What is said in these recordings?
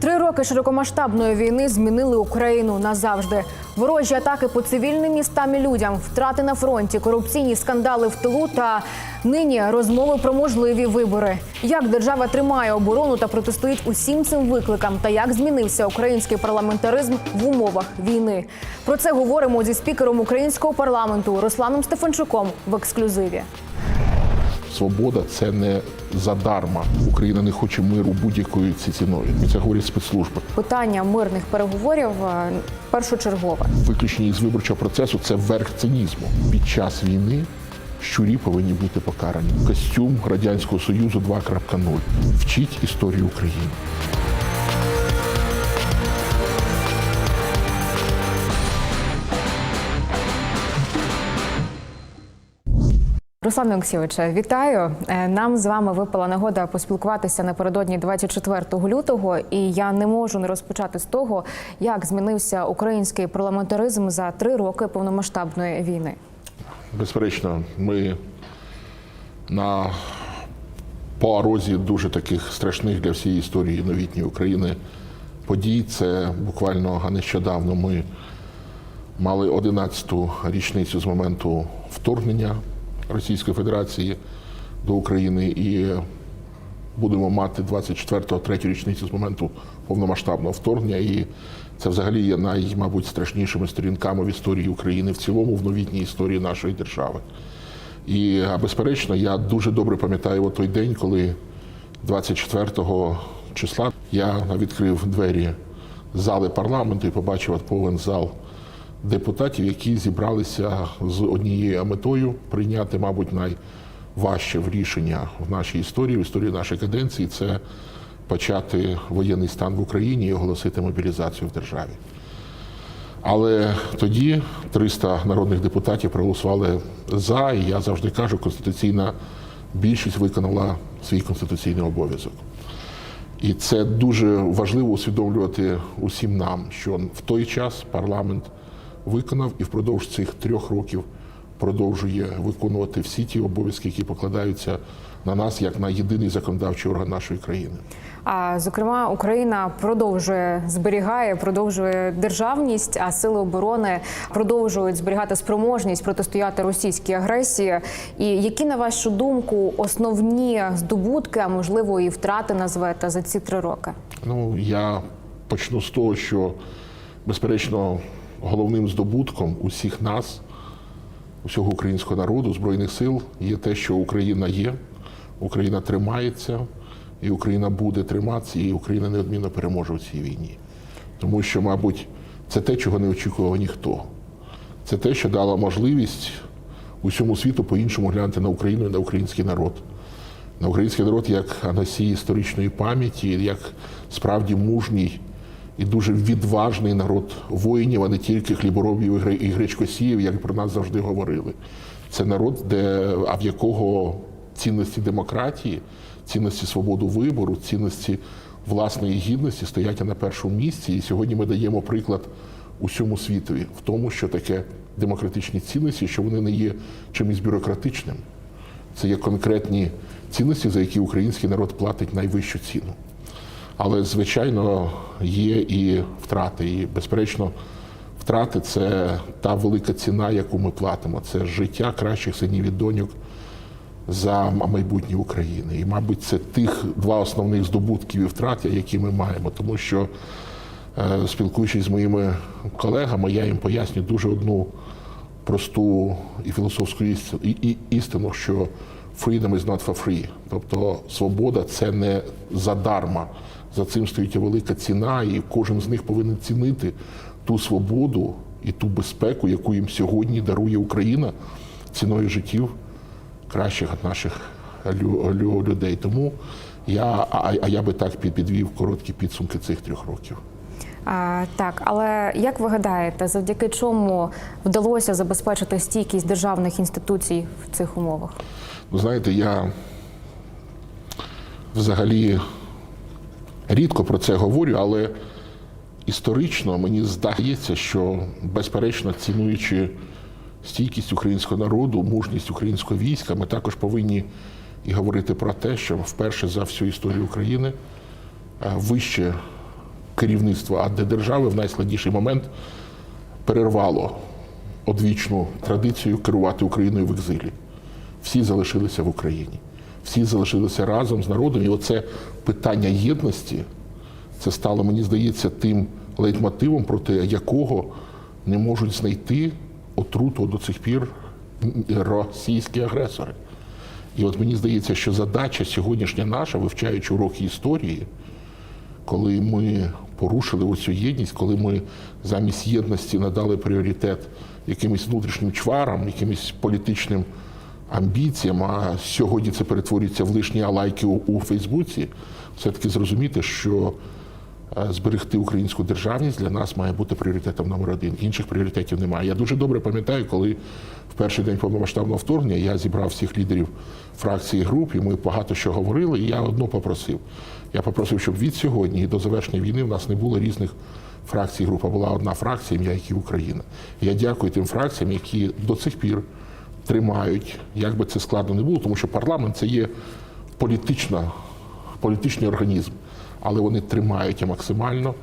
Три роки широкомасштабної війни змінили Україну назавжди. Ворожі атаки по цивільним містам і людям, втрати на фронті, корупційні скандали в тилу та нині розмови про можливі вибори. Як держава тримає оборону та протистоїть усім цим викликам, та як змінився український парламентаризм в умовах війни. Про це говоримо зі спікером українського парламенту Русланом Стефанчуком в ексклюзиві. Свобода це не задарма. Україна не хоче миру будь-якою ці ціною. Це говорять спецслужби. Питання мирних переговорів е, першочергове. Виключення із виборчого процесу це верх цинізму. Під час війни щурі повинні бути покарані. Костюм Радянського Союзу 2.0. Вчіть історію України. Руслане Олексійовича, вітаю. Е, Нам з вами випала нагода поспілкуватися напередодні 24 лютого, і я не можу не розпочати з того, як змінився український парламентаризм за три роки повномасштабної війни. Безперечно, ми на порозі дуже таких страшних для всієї історії новітньої України подій. Це буквально нещодавно ми мали 11-ту річницю з моменту вторгнення Російської Федерації до України і будемо мати 24-го, третю річницю з моменту повномасштабного вторгнення. І це взагалі є най, мабуть, страшнішими сторінками в історії України в цілому, в новітній історії нашої держави. І безперечно, я дуже добре пам'ятаю той день, коли 24 числа я відкрив двері зали парламенту і побачив повен зал депутатів, які зібралися з однією метою прийняти, мабуть, найважче в рішення в нашій історії, в історії нашої каденції це почати воєнний стан в Україні і оголосити мобілізацію в державі. Але тоді 300 народних депутатів проголосували за, і я завжди кажу, конституційна більшість виконала свій конституційний обов'язок. І це дуже важливо усвідомлювати усім нам, що в той час парламент виконав і впродовж цих трьох років продовжує виконувати всі ті обов'язки, які покладаються на нас як на єдиний законодавчий орган нашої країни. А зокрема, Україна продовжує зберігає, продовжує державність, а сили оборони продовжують зберігати спроможність протистояти російській агресії. І які, на вашу думку, основні здобутки, а можливо і втрати назвете за ці три роки? Ну, я почну з того, що безперечно головним здобутком усіх нас, усього українського народу, збройних сил, є те, що Україна є, Україна тримається, і Україна буде триматися, і Україна неодмінно переможе в цій війні. Тому що, мабуть, це те, чого не очікував ніхто. Це те, що дало можливість усьому світу по-іншому глянути на Україну і на український народ. На український народ як носій історичної пам'яті, як справді мужній і дуже відважний народ воїнів, а не тільки хліборобів і гре- і гречкосіїв, як про нас завжди говорили. Це народ, де, а в якого цінності демократії, цінності свободу вибору, цінності власної гідності стоять на першому місці. І сьогодні ми даємо приклад усьому світові в тому, що таке демократичні цінності, що вони не є чимось бюрократичним. Це є конкретні цінності, за які український народ платить найвищу ціну. Але, звичайно, є і втрати. І, безперечно, втрати це та велика ціна, яку ми платимо. Це життя кращих синів і доньок за майбутнє України. І, мабуть, це тих два основних здобутків і втрат, які ми маємо. Тому що, е, спілкуючись з моїми колегами, я їм пояснюю дуже одну просту і філософську істину, що freedom is not for free. Тобто свобода це не задарма. За цим стоїть велика ціна, і кожен з них повинен цінити ту свободу і ту безпеку, яку їм сьогодні дарує Україна ціною життів кращих наших лю- лю- людей. Тому я, а, а я би так підвів короткі підсумки цих трьох років. А, так, але як ви гадаєте, завдяки чому вдалося забезпечити стійкість державних інституцій в цих умовах? Ну, знаєте, я взагалі рідко про це говорю, але історично мені здається, що безперечно цінуючи стійкість українського народу, мужність українського війська, ми також повинні і говорити про те, що вперше за всю історію України е, вище керівництво АД держави в найскладніший момент перервало одвічну традицію керувати Україною в екзилі. Всі залишилися в Україні, всі залишилися разом з народом. І оце питання єдності це стало, мені здається, тим лейтмотивом, проти якого не можуть знайти отруту до цих пір російські агресори. І от мені здається, що задача сьогоднішня наша, вивчаючи уроки історії, коли ми порушили оцю єдність, коли ми замість єдності надали пріоритет якимось внутрішнім чварам, якимось політичним амбіціям, а сьогодні це перетворюється в лишні лайки у, у Фейсбуці, все-таки зрозуміти, що е, зберегти українську державність для нас має бути пріоритетом номер один. Інших пріоритетів немає. Я дуже добре пам'ятаю, коли в перший день повномасштабного вторгнення я зібрав всіх лідерів фракцій і груп, і ми багато що говорили. І я одно попросив. Я попросив, щоб від сьогодні до завершення війни в нас не було різних фракцій і груп, а була одна фракція, ім'я якій Україна. Я дякую тим фракціям, які до цих пір тримають, як би це складно не було, тому що парламент це є політична, політичний організм, але вони тримають максимально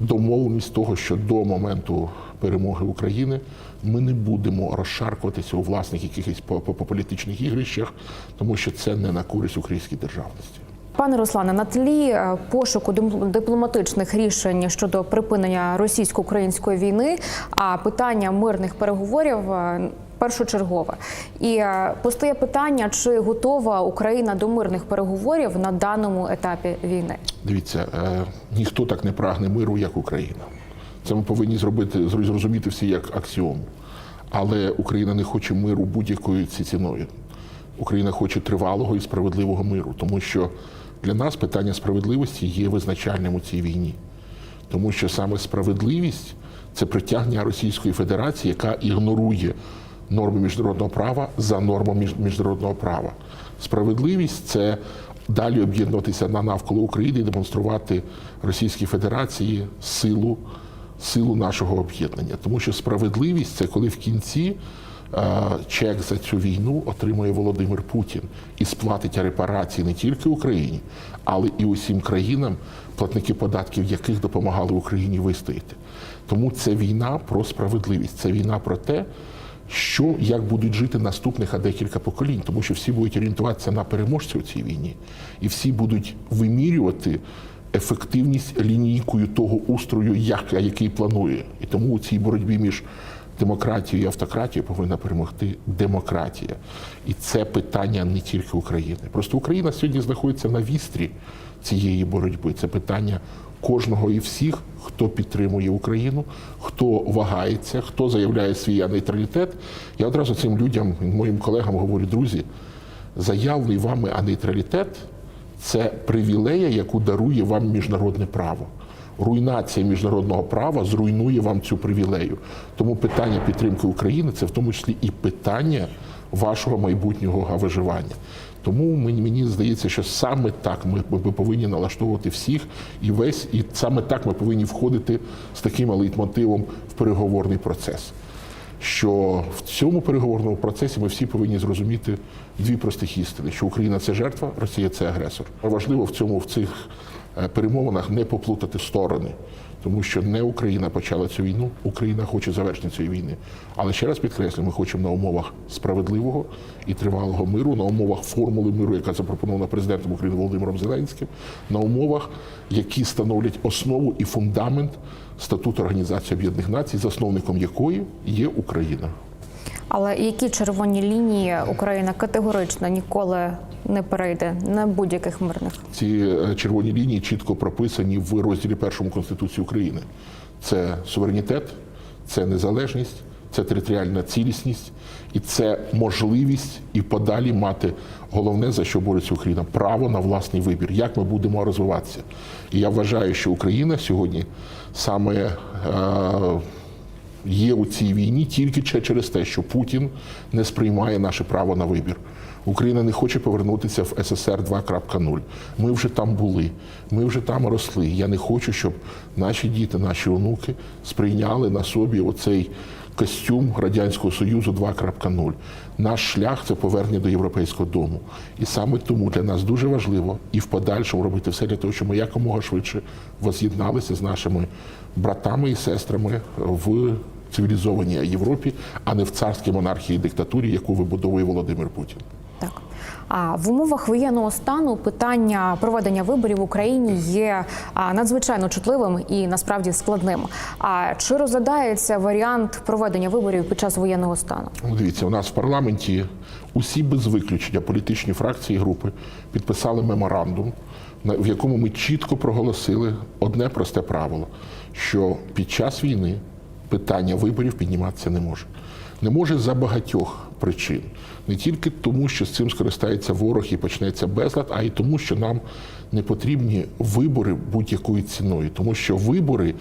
домовленість того, що до моменту перемоги України ми не будемо розшаркуватися у власних якихось по, по, по політичних ігрищах, тому що це не на користь українській державності. Пане Руслане, на тлі е, пошуку дипломатичних рішень щодо припинення російсько-української війни, а питання мирних переговорів е, першочергове. І е, постає питання, чи готова Україна до мирних переговорів на даному етапі війни? Дивіться, е, ніхто так не прагне миру, як Україна. Це ми повинні зробити зрозуміти всі як аксіому. Але Україна не хоче миру будь-якою ці- ціною. Україна хоче тривалого і справедливого миру, тому що для нас питання справедливості є визначальним у цій війні. Тому що саме справедливість це притягнення Російської Федерації, яка ігнорує норми міжнародного права за нормами міжнародного права. Справедливість це далі об'єднуватися на навколо України і демонструвати Російській Федерації силу, силу нашого об'єднання. Тому що справедливість це коли в кінці е, чек за цю війну отримує Володимир Путін і сплатить репарації не тільки Україні, але і усім країнам, платники податків яких допомагали Україні вистояти. Тому це війна про справедливість, це війна про те, що як будуть жити наступних а декілька поколінь, тому що всі будуть орієнтуватися на переможця у цій війні, і всі будуть вимірювати ефективність лінійкою того устрою, як, який планує. І тому у цій боротьбі між демократією і автократією повинна перемогти демократія. І це питання не тільки України. Просто Україна сьогодні знаходиться на вістрі цієї боротьби. Це питання кожного і всіх, хто підтримує Україну, хто вагається, хто заявляє свій нейтралітет. Я одразу цим людям, моїм колегам говорю, друзі, заявлений вами анейтралітет це привілея, яку дарує вам міжнародне право. Руйнація міжнародного права зруйнує вам цю привілею. Тому питання підтримки України це в тому числі і питання вашого майбутнього виживання. Тому мені, мені здається, що саме так ми, ми повинні налаштовувати всіх і весь, і саме так ми повинні входити з таким лейтмотивом в переговорний процес що в цьому переговорному процесі ми всі повинні зрозуміти дві простих істини: що Україна це жертва, Росія це агресор. Важливо в цьому в цих е, перемовинах не поплутати сторони, тому що не Україна почала цю війну, Україна хоче завершення цієї війни. Але ще раз підкреслю, ми хочемо на умовах справедливого і тривалого миру, на умовах формули миру, яка запропонована президентом України Володимиром Зеленським, на умовах, які становлять основу і фундамент статуту Організації Об'єднаних Націй, засновником якої є Україна. Але які червоні лінії Україна категорично ніколи не перейде на будь-яких мирних? Ці е, червоні лінії чітко прописані в розділі першому Конституції України. Це суверенітет, це незалежність, це територіальна цілісність і це можливість і подалі мати головне, за що бореться Україна право на власний вибір, як ми будемо розвиватися. І я вважаю, що Україна сьогодні саме. Е- є у цій війні тільки через те, що Путін не сприймає наше право на вибір. Україна не хоче повернутися в СССР 2.0. Ми вже там були, ми вже там росли. Я не хочу, щоб наші діти, наші онуки сприйняли на собі оцей костюм Радянського Союзу 2.0. Наш шлях це повернення до європейського дому. І саме тому для нас дуже важливо і в подальшому робити все для того, щоб ми якомога швидше воз'єдналися з нашими братами і сестрами в цивілізованій Європі, а не в царській монархії і диктатурі, яку вибудовує Володимир Путін. А в умовах воєнного стану питання проведення виборів в Україні є надзвичайно чутливим і насправді складним. А чи розглядається варіант проведення виборів під час воєнного стану? Ну, Дивіться, у нас в парламенті усі без виключення політичні фракції і групи підписали меморандум, в якому ми чітко проголосили одне просте правило: що під час війни питання виборів підніматися не може. Не може за багатьох причин. Не тільки тому, що з цим скористається ворог і почнеться безлад, а й тому, що нам не потрібні вибори будь-якою ціною, тому що вибори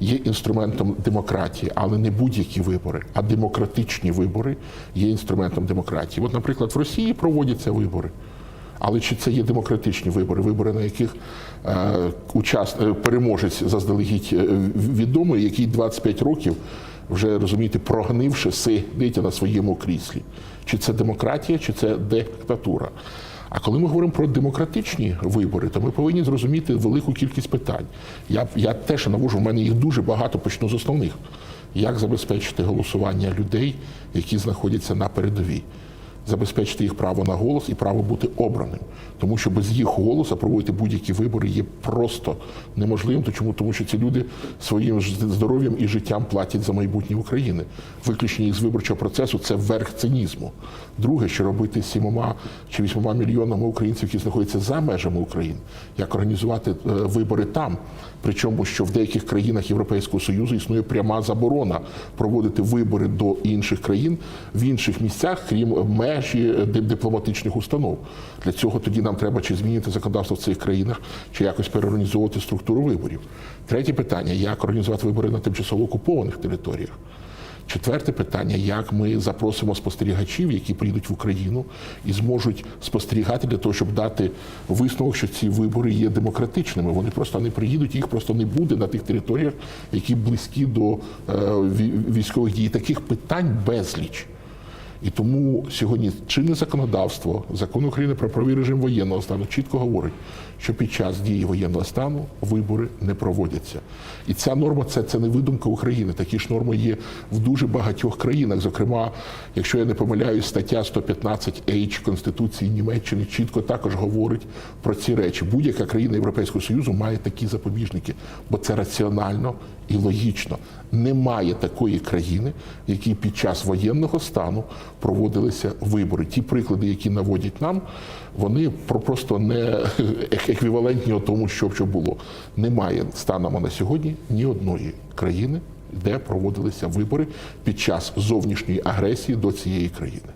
є інструментом демократії, але не будь-які вибори, а демократичні вибори є інструментом демократії. От, наприклад, в Росії проводяться вибори. Але чи це є демократичні вибори, вибори, на яких е, учас, е, переможець заздалегідь е, відомий, який 25 років вже розумієте, прогнивши сидить на своєму кріслі? Чи це демократія, чи це диктатура? А коли ми говоримо про демократичні вибори, то ми повинні зрозуміти велику кількість питань. Я, я теж навожу, в мене їх дуже багато, почну з основних. Як забезпечити голосування людей, які знаходяться на передовій? Забезпечити їх право на голос і право бути обраним. Тому що без їх голосу проводити будь-які вибори є просто неможливим. То чому? Тому що ці люди своїм здоров'ям і життям платять за майбутнє України. Виключення їх з виборчого процесу це верх цинізму. Друге, що робити з сімома чи вісьмома мільйонами українців, які знаходяться за межами України, як організувати е, вибори там. Причому, що в деяких країнах Європейського Союзу існує пряма заборона проводити вибори до інших країн в інших місцях, крім межі е, дипломатичних установ. Для цього тоді нам треба чи змінити законодавство в цих країнах, чи якось переорганізовувати структуру виборів. Третє питання: як організувати вибори на тимчасово окупованих територіях. Четверте питання: як ми запросимо спостерігачів, які прийдуть в Україну і зможуть спостерігати для того, щоб дати висновок, що ці вибори є демократичними. Вони просто не приїдуть, їх просто не буде на тих територіях, які близькі до е, військових дій. Таких питань безліч. І тому сьогодні чинне законодавство, закон України про правовий режим воєнного стану чітко говорить, що під час дії воєнного стану вибори не проводяться. І ця норма це, це не видумка України. Такі ж норми є в дуже багатьох країнах. Зокрема, якщо я не помиляюсь, стаття 115 H Конституції Німеччини чітко також говорить про ці речі. Будь-яка країна Європейського Союзу має такі запобіжники, бо це раціонально і логічно. Немає такої країни, в якій під час воєнного стану проводилися вибори. Ті приклади, які наводять нам, вони просто не еквівалентні тому, що, що було. Немає станом на сьогодні ні одної країни, де проводилися вибори під час зовнішньої агресії до цієї країни.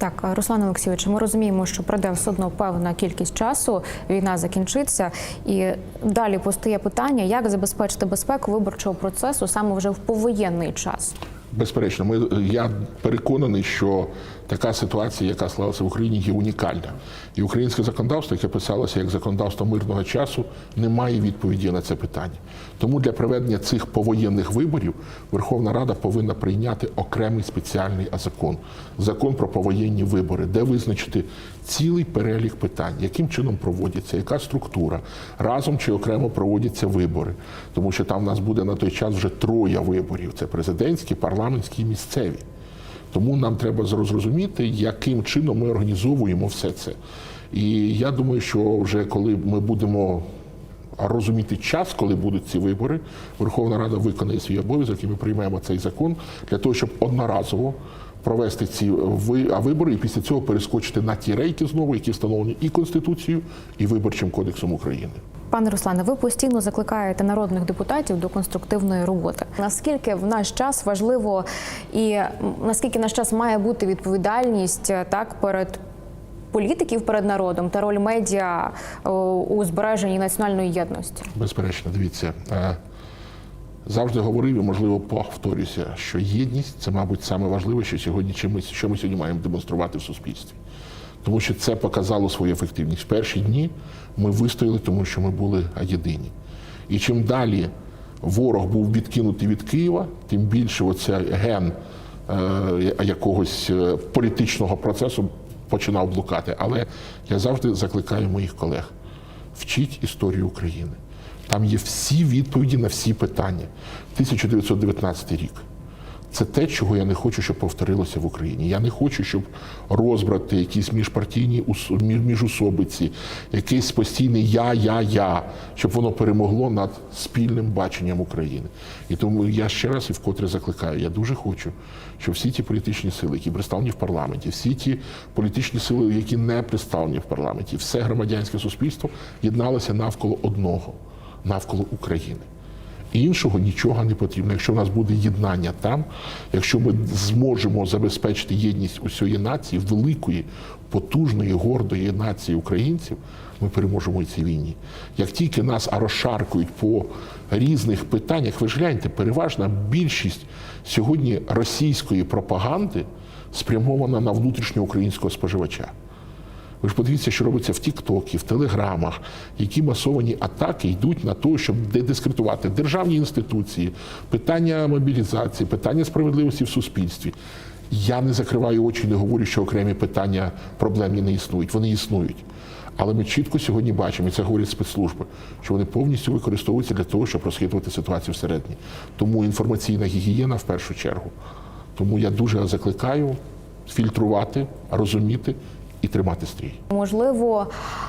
Так, Руслан Олексійович, ми розуміємо, що пройде все одно певна кількість часу, війна закінчиться, і далі постає питання, як забезпечити безпеку виборчого процесу саме вже в повоєнний час. Безперечно, ми, я переконаний, що така ситуація, яка склалася в Україні, є унікальна. І українське законодавство, яке писалося як законодавство мирного часу, не має відповіді на це питання. Тому для проведення цих повоєнних виборів Верховна Рада повинна прийняти окремий спеціальний закон закон про повоєнні вибори, де визначити цілий перелік питань, яким чином проводяться, яка структура, разом чи окремо проводяться вибори. Тому що там в нас буде на той час вже троє виборів: це президентські, парламентські і місцеві. Тому нам треба зрозуміти, яким чином ми організовуємо все це. І я думаю, що вже коли ми будемо розуміти час, коли будуть ці вибори, Верховна Рада виконає свій обов'язок, і ми приймемо цей закон для того, щоб одноразово провести ці вибори і після цього перескочити на ті рейки знову, які встановлені і Конституцією, і Виборчим кодексом України. Пане Руслане, ви постійно закликаєте народних депутатів до конструктивної роботи. Наскільки в наш час важливо і наскільки наш час має бути відповідальність е, так перед політиків перед народом та роль медіа е, у збереженні національної єдності? Безперечно, дивіться. е, Завжди говорив і, можливо, повторюся, що єдність це, мабуть, саме важливе, що сьогодні, чим ми, що ми сьогодні маємо демонструвати в суспільстві. Тому що це показало свою ефективність. В перші дні ми вистояли, тому що ми були єдині. І чим далі ворог був відкинутий від Києва, тим більше оця ген е, якогось е, політичного процесу починав блукати. Але я завжди закликаю моїх колег: вчіть історію України. Там є всі відповіді на всі питання. 1919 рік. Це те, чого я не хочу, щоб повторилося в Україні. Я не хочу, щоб розбрати якісь міжпартійні ус- міжусобиці, якесь постійне я, я, я, щоб воно перемогло над спільним баченням України. І тому я ще раз і вкотре закликаю. Я дуже хочу, щоб всі ті політичні сили, які представлені в парламенті, всі ті політичні сили, які не представлені в парламенті, все громадянське суспільство єдналося навколо одного, навколо України. Іншого нічого не потрібно. Якщо в нас буде єднання там, якщо ми зможемо забезпечити єдність усієї нації, великої, потужної, гордої нації українців, ми переможемо у цій війні. Як тільки нас розшаркують по різних питаннях, ви ж гляньте, переважна більшість сьогодні російської пропаганди спрямована на внутрішньоукраїнського споживача. Ви ж подивіться, що робиться в Тіктокі, в Телеграмах, які масовані атаки йдуть на те, щоб дискредитувати державні інституції, питання мобілізації, питання справедливості в суспільстві. Я не закриваю очі, не говорю, що окремі питання проблемні не існують. Вони існують. Але ми чітко сьогодні бачимо, і це говорять спецслужби, що вони повністю використовуються для того, щоб розхитувати ситуацію всередині. Тому інформаційна гігієна в першу чергу. Тому я дуже закликаю фільтрувати, розуміти і тримати стрій. Можливо,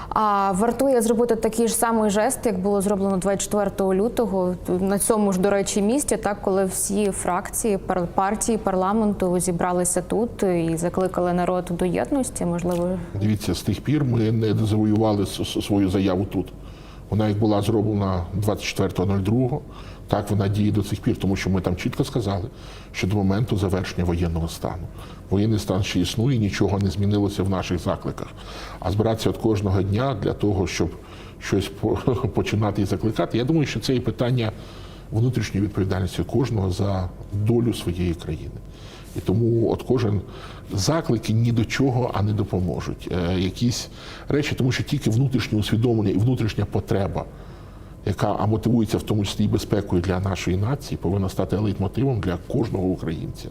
а, вартує зробити такий ж самий жест, як було зроблено 24 лютого на цьому ж, до речі, місці, так коли всі фракції пар- партії парламенту зібралися тут і закликали народ до єдності. Можливо, Дивіться, з тих пір ми не завоювали свою заяву тут. Вона як була зроблена 24.02, так вона діє до цих пір, тому що ми там чітко сказали, що до моменту завершення воєнного стану. Воєнний стан ще існує, нічого не змінилося в наших закликах. А збиратися від кожного дня для того, щоб щось починати і закликати, я думаю, що це і питання внутрішньої відповідальності кожного за долю своєї країни. І тому от кожен заклики ні до чого, а не допоможуть. Е, якісь речі, тому що тільки внутрішнє усвідомлення і внутрішня потреба, яка мотивується в тому числі і безпекою для нашої нації, повинна стати лейтмотивом для кожного українця.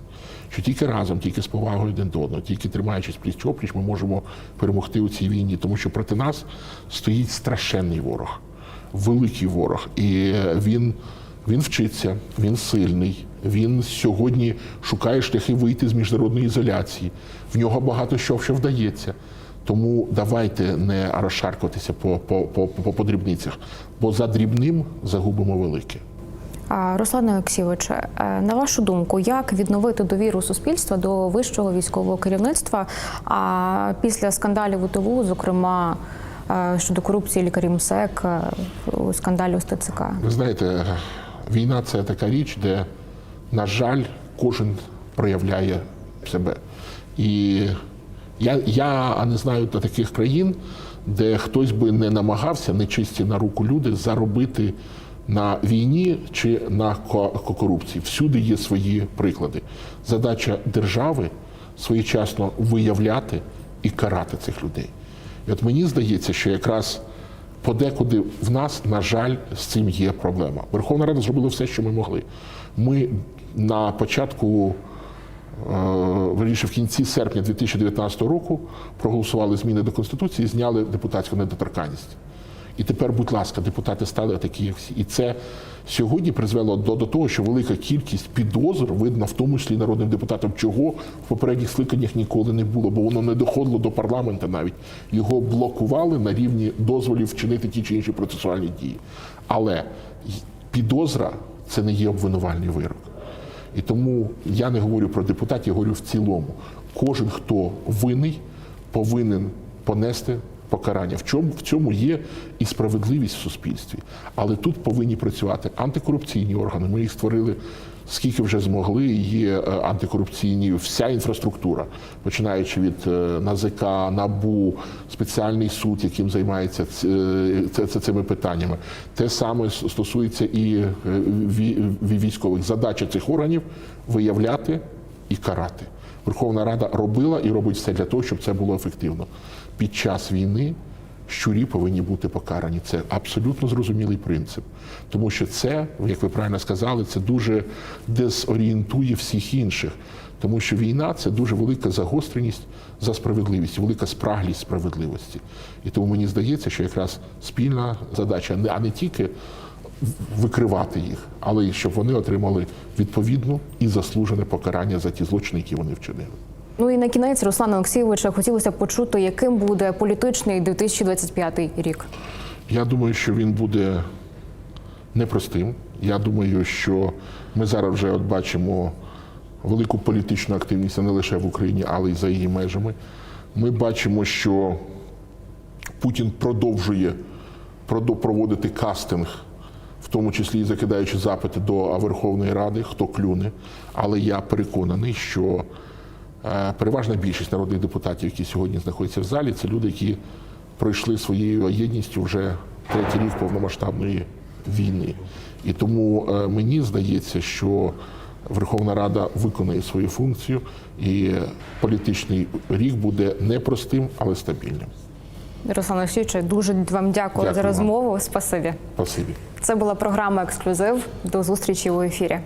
Що тільки разом, тільки з повагою один до одного, тільки тримаючись пліч опліч, ми можемо перемогти у цій війні, тому що проти нас стоїть страшенний ворог, великий ворог, і е, він. Він вчиться, він сильний. Він сьогодні шукає шляхи вийти з міжнародної ізоляції. В нього багато що ще вдається. Тому давайте не розшаркуватися по, по, по, по дрібницях, бо за дрібним загубимо велике. Руслане Олексійовиче, на вашу думку, як відновити довіру суспільства до вищого військового керівництва а після скандалів у ТВУ, зокрема е, щодо корупції лікарів МСЕК, е, у скандалі з ТЦК? Ви знаєте, війна це така річ, де, на жаль, кожен проявляє себе. І я, я не знаю та таких країн, де хтось би не намагався нечисті на руку люди заробити на війні чи на ко- ко- корупції. Всюди є свої приклади. Задача держави своєчасно виявляти і карати цих людей. І от мені здається, що якраз подекуди в нас, на жаль, з цим є проблема. Верховна Рада зробила все, що ми могли. Ми на початку, верніше, в кінці серпня 2019 року проголосували зміни до Конституції, і зняли депутатську недоторканність. І тепер, будь ласка, депутати стали такі, як всі. І це сьогодні призвело до, до того, що велика кількість підозр видно в тому числі народним депутатам, чого в попередніх скликаннях ніколи не було, бо воно не доходило до парламенту навіть. Його блокували на рівні дозволів вчинити ті чи інші процесуальні дії. Але підозра це не є обвинувальний вирок. І тому я не говорю про депутатів, я говорю в цілому. Кожен, хто винний, повинен понести покарання. В чому в цьому є і справедливість в суспільстві. Але тут повинні працювати антикорупційні органи. Ми їх створили скільки вже змогли. Є е, антикорупційні вся інфраструктура, починаючи від е, НАЗК, НАБУ, спеціальний суд, яким займається е, цими питаннями. Те саме стосується і ві- ві- військових. Задача цих органів виявляти і карати. Верховна Рада робила і робить все для того, щоб це було ефективно. Під час війни, щурі повинні бути покарані. Це абсолютно зрозумілий принцип, тому що це, як ви правильно сказали, це дуже дезорієнтує всіх інших. Тому що війна це дуже велика загостреність за справедливість, велика спраглість справедливості. І тому мені здається, що якраз спільна задача, а не тільки викривати їх, але й щоб вони отримали відповідну і заслужене покарання за ті злочини, які вони вчинили. Ну і на кінець, Руслана Олексійовича, хотілося б почути, яким буде політичний 2025 рік. Я думаю, що він буде непростим. Я думаю, що ми зараз вже от бачимо велику політичну активність не лише в Україні, але й за її межами. Ми бачимо, що Путін продовжує продо- проводити кастинг, в тому числі і закидаючи запити до Верховної Ради, хто клюне. Але я переконаний, що переважна більшість народних депутатів, які сьогодні знаходяться в залі, це люди, які пройшли своєю єдністю вже третій рік повномасштабної війни. І тому е, мені здається, що Верховна Рада виконає свою функцію, і політичний рік буде непростим, але стабільним. Руслан Олексійович, дуже вам дякую, Дякую за вам. розмову. Спасибі. Спасибі. Це була програма Ексклюзив. До зустрічі у ефірі.